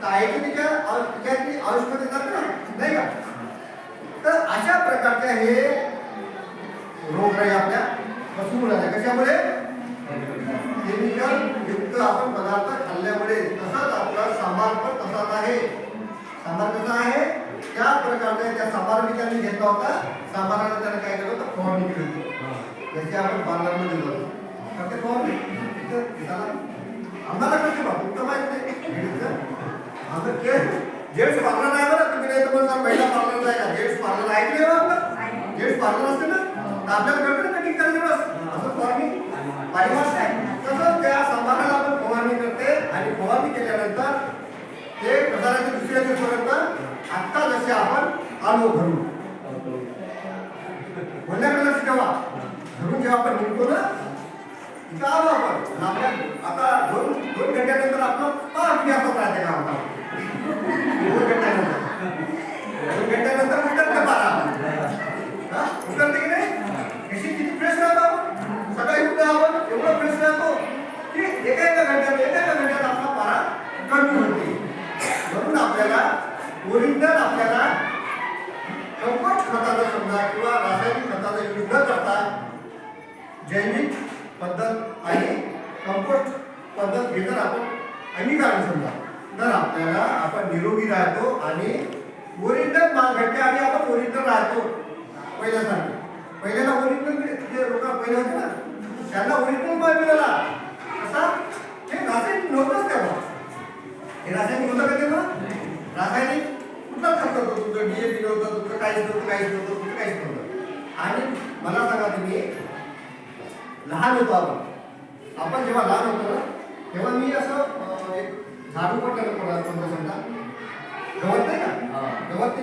तर आहे की तिच्या आयु- तिच्या ती आयुष्यामध्ये जात ना नाही का तर अशा प्रकारचे हे रोगराई आपल्या पसरून राहिल्या कशामुळे केमिकल युक्त आपण पदार्थ खाल्ल्यामुळे तसाच आपला सांबार पण तसाच आहे सांबार कसा आहे त्या प्रकारचा त्या सांबार त्यांनी घेतला होता सांबाराला त्याने काय केलं होतं फवारणी केली जशी आपण पार्लरमध्ये जातो तर ते त्याला आम्हाला कसे बघ तुमचं माहित नाही आम्ही जेंट्स पार्लर आहे बरं तुम्ही नाही तुम्हाला म्हणता महिला पार्लर आहे का जेंट्स पार्लर आहे की नाही हो आपलं जेंट्स पार्लर असते ना? तर आपल्याला कळतं कटिंग करायची बस. असं फवारणी पारिभाष आहे. तसं त्या सांबाराला आपण फवारणी करते आणि फवारणी केल्यानंतर ते प्रसाराच्या दुसऱ्या दिवसापर्यंत आत्ता जसे आपण आलो घरून. म्हणण्याकडे लक्ष ठेवा. घरून जेव्हा आपण निघतो ना इथं आलो आपण. आपल्या आता दोन दोन घंट्यानंतर आपलं पाच व्यापक राहते का आता दोन घंट्यानंतर दोन घंट्यानंतर उतरते पारा हा उतरते की नाही कशी किती फ्रेश राहतो आपण सकाळी उठतो आपण एवढं फ्रेश राहतो की एका एका घंट्यात एका एका घंट्यात आपला पारा कमी होते म्हणून आपल्याला ओरिजिनल आपल्याला कंपोस्ट खताचा समजा किंवा रासायनिक खताचा युद्ध करता जैविक पद्धत आणि कंपोस्ट पद्धत हे जर आपण अंगीकारण समजा तर आपल्याला आपण निरोगी राहतो आणि ओरिजिनल माल भेटते आणि आपण ओरिजिनल राहतो. पहिल्यासारखे पहिल्याला ओरिजिनल जे लोक पहिले होते ना त्यांना ओरिजिनल माल मिळाला. असा हे रासायनिक नव्हतंच तेव्हा. हे रासायनिक होतं का तेव्हा? रासायनिक कुठला खर्च होतो तुमचं? डीएपी नव्हतं तुमचं काहीच नव्हतं काहीच नव्हतं तुमचं काहीच नव्हतं. आणि मला सांगा तुम्ही लहान होतो आपण. आपण जेव्हा लहान होतो ना तेव्हा मी असं एक झाडू पण करत होतो समजा गवत नाही का? गवत